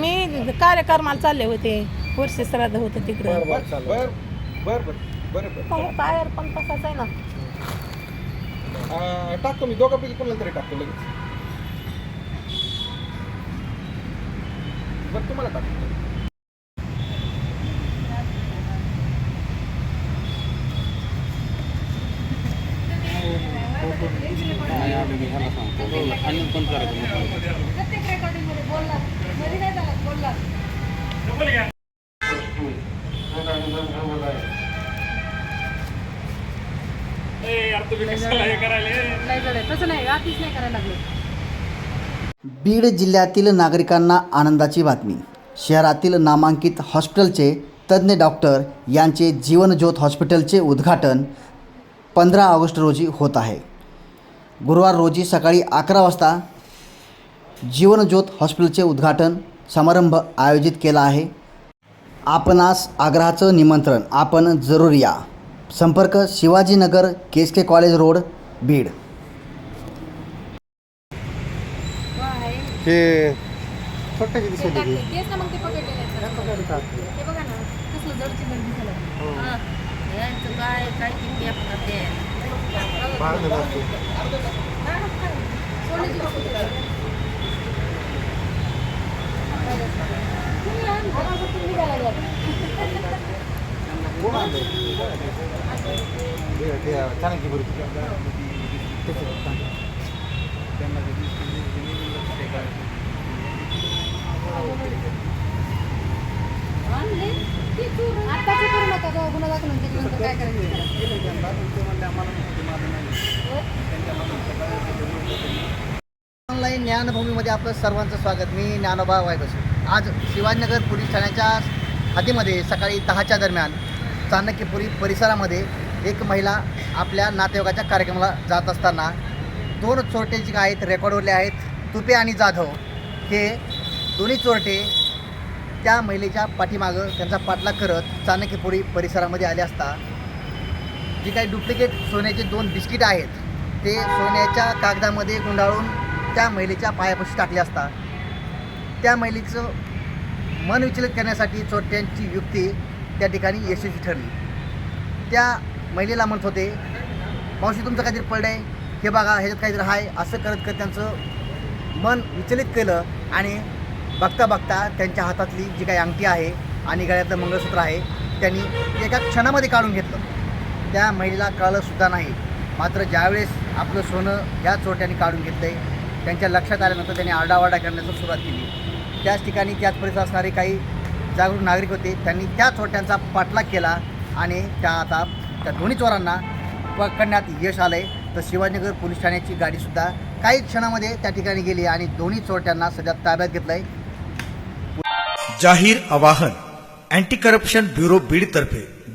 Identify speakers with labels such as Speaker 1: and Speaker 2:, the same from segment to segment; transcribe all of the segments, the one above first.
Speaker 1: मी कार्यक्रमाला चालले होते. वर्ष श्राद्ध होतं तिकडं.
Speaker 2: बर बर बर बर बर बर बर.
Speaker 1: काय टायर पण तसाच आहे ना.
Speaker 2: अं, टाकतो मी. दोघांपैकी कोणाला तरी टाकतो लगेच. बरं तुम्हाला टाकतो.
Speaker 1: तसं नाही नाही करायला लागले
Speaker 3: बीड जिल्ह्यातील नागरिकांना आनंदाची बातमी. शहरातील नामांकित हॉस्पिटलचे तज्ज्ञ डॉक्टर यांचे जीवनज्योत हॉस्पिटलचे उद्घाटन पंधरा ऑगस्ट रोजी होत आहे. गुरुवार रोजी सकाळी अकरा वाजता जीवनज्योत हॉस्पिटलचे उद्घाटन समारंभ आयोजित केला आहे. आपणास आग्रहाचं निमंत्रण आपण जरूर या. संपर्क Shivajinagar K S K college road Beed.
Speaker 2: हे छोट्याची दिसत
Speaker 4: तेच ना मग ते पकडलेले आहेत. हे बघा ना कसलं जडची जड दिसायला लागलं. हा. यांचं काय काय किती आपलं ते. सोन्याची पकडलेली आहेत. तुम्ही करू नका गुन्हा दाखल त्याच्यानंतर काय करायचं
Speaker 3: ऑनलाईन ज्ञानभूमीमध्ये आपलं सर्वांचं स्वागत. मी ज्ञानोबा वायबस. आज शिवाजीनगर पोलीस ठाण्याच्या हद्दीमध्ये सकाळी दहाच्या दरम्यान चाणक्यपुरी परिसरामध्ये एक महिला आपल्या नातेवाईकाच्या कार्यक्रमाला जात असताना दोन चोरटे जे आहेत रेकॉर्डवरले आहेत तुपे आणि जाधव हे दोन्ही चोरटे त्या महिलेच्या पाठीमागं त्यांचा पाठलाग करत चाणक्यपुरी परिसरामध्ये आले असता. जी काही डुप्लिकेट सोन्याचे दोन बिस्किट आहेत ते सोन्याच्या कागदामध्ये गुंडाळून त्या महिलेच्या पायापाशी टाकले असता. त्या महिलेचं मन विचलित करण्यासाठी चोरट्यांची युक्ती त्या ठिकाणी यशस्वी ठरली. त्या महिलेला म्हणत होते मावशी तुमचं काहीतरी पडलं आहे हे बघा ह्याच्यात काहीतरी आहे असं करत करत त्यांचं मन विचलित केलं आणि बघता बघता त्यांच्या हातातली जी काही अंगठी आहे आणि गळ्यातलं मंगळसूत्र आहे त्यांनी एका क्षणामध्ये काढून घेतलं. त्या महिलेला कळलंसुद्धा नाही. मात्र ज्यावेळेस आपलं सोनं ह्या चोरट्यांनी काढून घेतलं आहे त्यांच्या लक्षात आल्यानंतर त्यांनी आरडाओरडा करण्याचं सुरुवात केली. त्याच ठिकाणी त्याच परिसरात असणारे काही जागरूक नागरिक होते. त्यांनी त्या चोरट्यांचा पाठलाग केला आणि त्या आता त्या दोन्ही चोरांना पकडण्यात यश आलं आहे तर शिवाजीनगर पोलीस ठाण्याची गाडीसुद्धा काही क्षणामध्ये त्या ठिकाणी गेली आणि दोन्ही चोरट्यांना सध्या ताब्यात घेतलं आहे
Speaker 5: जाहीर आवाहन अँटी करप्शन ब्युरो बीडतर्फे.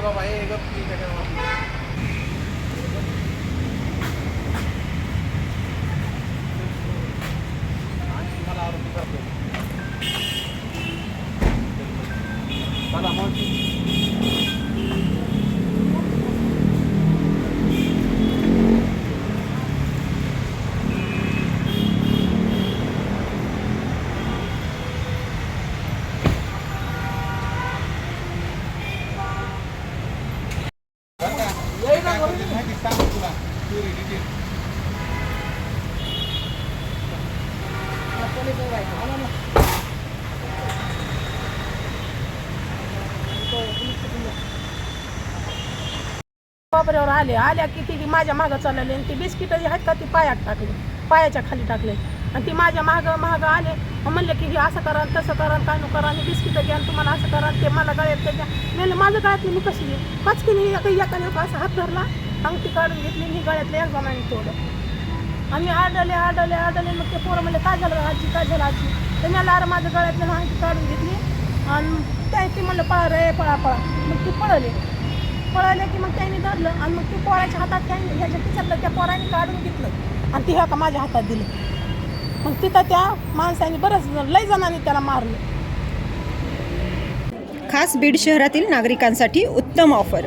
Speaker 1: दे बाबा ये बाबऱ्यावर आले आल्या की ती माझ्या मागं चालले. आणि ती बिस्किट आहेत का ती पायात टाकली. पायाच्या खाली टाकले. आणि ती माझ्या मागं मागं आले. म्हणले की हे असं करा तसं करा काय नको करा आणि बिस्किट घ्या तुम्हाला असं करा ते मला गळ्यात ते मी म्हणलं, माझं गळ्यात मी कशी घेईन पाच किलो एका एकाने असं हात धरला. अंगठी काढून घेतली आणि ही एक जणांनी तोडलं आम्ही आडले आडले आडले मग ते पोरं म्हणले काय झालं? आजी काय झालं आजी? तर मी अरे माझ्या गळ्यातलं अंगठी काढून घेतली आणि त्या ती म्हणलं पळा रे पळा पळा. मग ती पळले. पळाले की मग त्यांनी धरलं आणि मग ती पोराच्या हातात त्यांनी ह्याच्या खिशातलं त्या पोराने काढून घेतलं आणि ती ह्या का माझ्या हातात दिलं. मग तिथं त्या माणसाने बरंच लय जणांनी त्याला मारलं.
Speaker 6: खास बीड शहरातील नागरिकांसाठी उत्तम ऑफर.